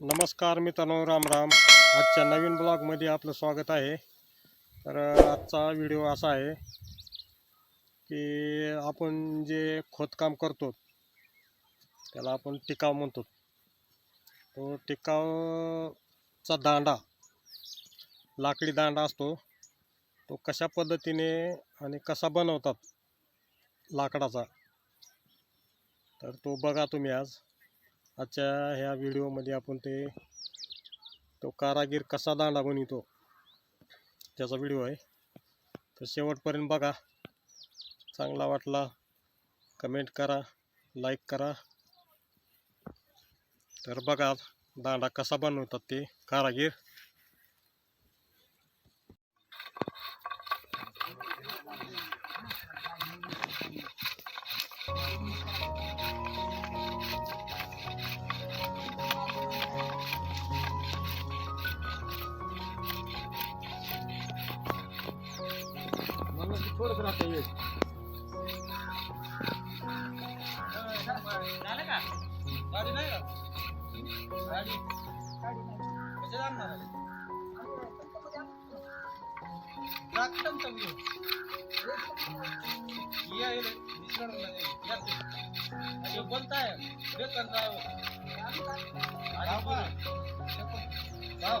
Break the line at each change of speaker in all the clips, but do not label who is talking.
नमस्कार मित्रांनो राम राम. आजच्या नवीन ब्लॉगमध्ये आपलं स्वागत आहे. तर आजचा व्हिडिओ असा आहे की आपण जे खोदकाम करतो त्याला आपण टिकाव म्हणतो. तो टिकावचा दांडा लाकडी दांडा असतो. तो कशा पद्धतीने आणि कसा बनवतात लाकडाचा तर तो बघा तुम्ही आज. आजच्या ह्या व्हिडिओमध्ये आपण ते तो कारागीर कसा दांडा बनवितो त्याचा व्हिडिओ आहे. तर शेवटपर्यंत बघा चांगला वाटला कमेंट करा लाईक करा. तर बघा दांडा कसा बनवतात ते कारागीर. थोडंच राहतं
झालं का गाडी नाही का गाडी कसे जाणार ये, ये, मिसळून बोलताय बेकार जाव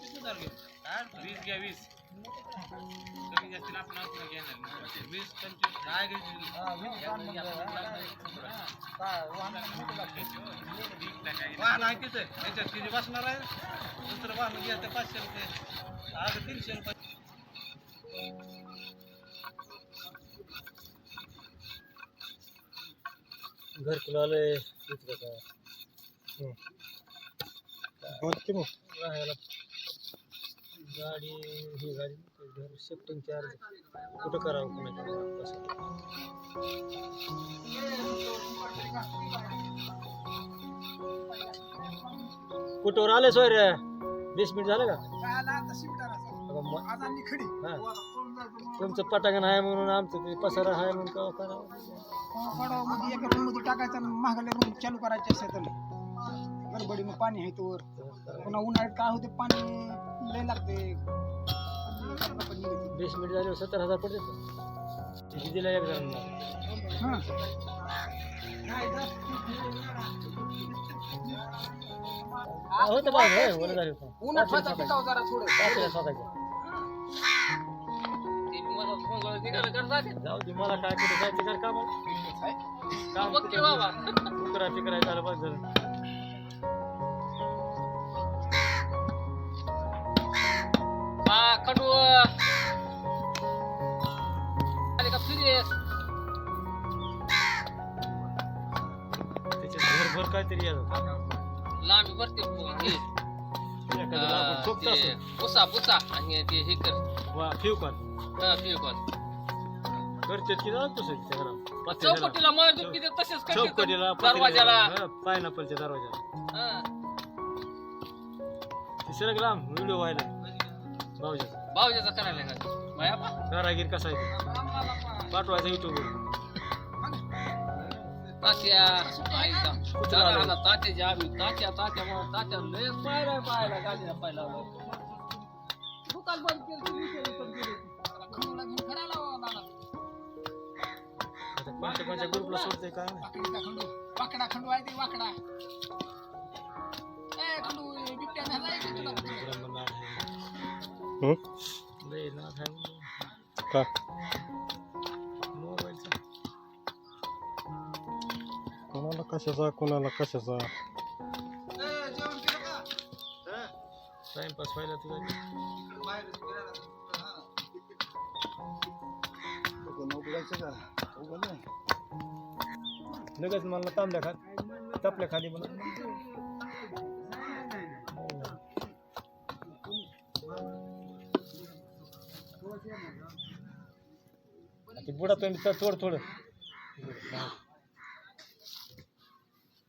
वीस घ्या वीस कमी जास्तीत आपण आपण घेणार नाही. वीस पंचवीस काय वाहन आहे तिथं त्याच्यात किती बसणार आहे दुसरं वाहन घ्या तर पाचशे रुपये आज तीनशे रुपये
घरकुल आले बोल की मग.
राहायला. गाडी ही गाडी घर शिफ्टिंग चार्ज कुठं करावं कुणाच्या कसं कुठवर आले सोय रे? वीस मिनिट झालं का? हा. तुमचं पटांगण आहे म्हणून आमचं ते पसारा आहे म्हणून का करावं?
मध्ये एका रूम मध्ये टाकायचं आणि चालू करायचे असेल तर गडबडी मग पाणी आहे तोवर. पुन्हा उन्हाळ्यात काय होते पाणी लय लागते.
वीस मिनिट झाले सत्तर हजार पडते किती दिला एक जणांना?
हा.
होय झालं होतं.
उन्हात
पाचशे
स्वतः
स्वतःचे.
टिकाव जरा थोडं
पाचशे स्वतःचे. जाऊ दे मला काय कुठे जायचं काम झालं. भरभर काहीतरी येतं
लांब वरती
ठोकतं.
पुसा पुसा आणि ते हे कर
वा ठेव का
हा, ते कर.
करतात की तसं त्या घरात. पत्त्याला.
चौकटीला मार दुखी ते तसेच करते
चौकटीला
दरवाजाला
पायनापलच्या दरवाजाला
हा.
व्हिडिओ व्हायला भाऊजाचा
भाऊजाचा करायला का बाया बा.
कारागीर कसा आहे ते. पाठवायचा युट्यूबवर
तात्या
कुत्रा आलाय.
जरा तात्याची आम्ही तात्या तात्या म्हणून तात्या लय पायला पायला गाडीला पायला दुकान बंद
कोणत्या कोणत्या ग्रुपला सोडते काय.
वाकडीचा खंडू. वाकडा खंडू आहे ते वाकडा. ए खंडू बिबट्या झाला आहे तुला कुत्रा?
ब्रह्मनाथ आहे.
कशाचा कोणाला कशाचा?
टाइमपास व्हायला तुझा लगेच मला तांबल्या खात तपल्या खाली म्हणून. ते बुडा तुम्ही थोडं थोडं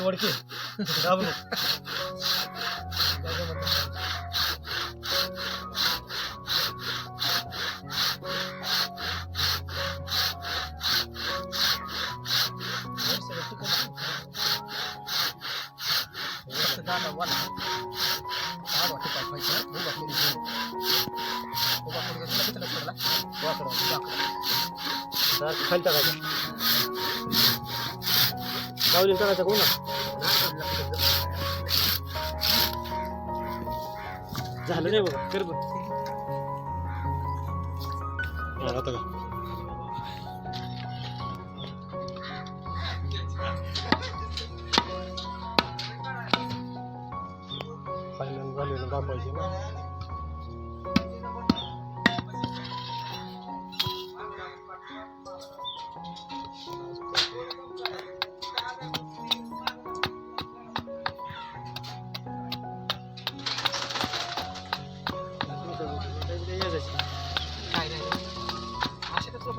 वाटते घाबरू खाली टाकायचं गावली टाकायचं कोण झालं नाही बघा कर बघ
हा, आता का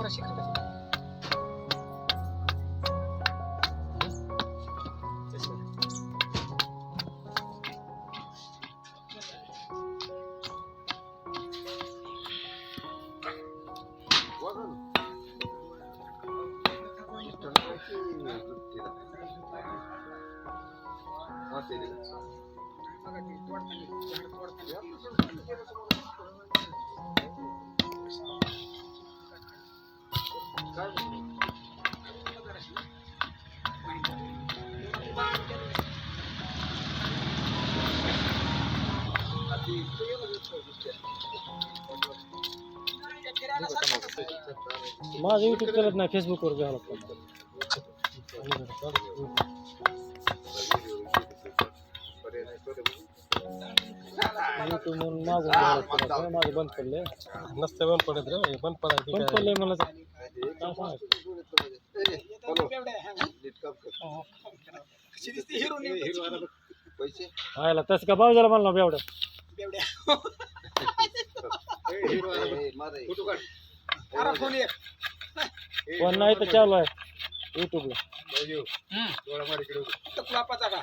らしい形
ちょっと待って。
माझं युट्यूब चालत नाही फेसबुकवर घ्यावं युट्यूब म्हणून मागून माझं बंद पडलंय.
नसते बंद पडत रे बंद पडायची
बंद
काय?
पडलंय मला पैसे सांगायचं
हिरो
तसं का भाऊ झाला म्हणला बेवड्या
फोन
नाही तर चालू आहे युट्यूबला
टपलापाचा का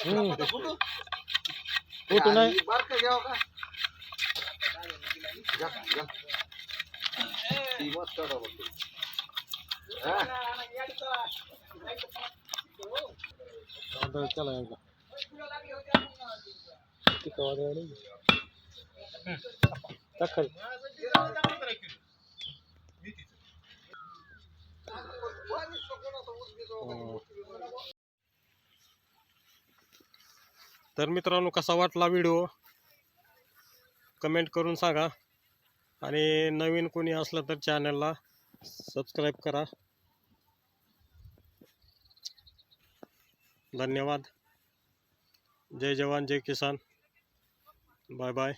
हम्म.
फोटो
फोटो नाही?
आता चला एकदा
किती
तर मित्रांनो कसा वाटला व्हिडिओ? कमेंट करून सांगा. आणि नवीन कोणी असलं तर चॅनलला सबस्क्राईब करा. धन्यवाद. जय जवान जय किसान. Bye bye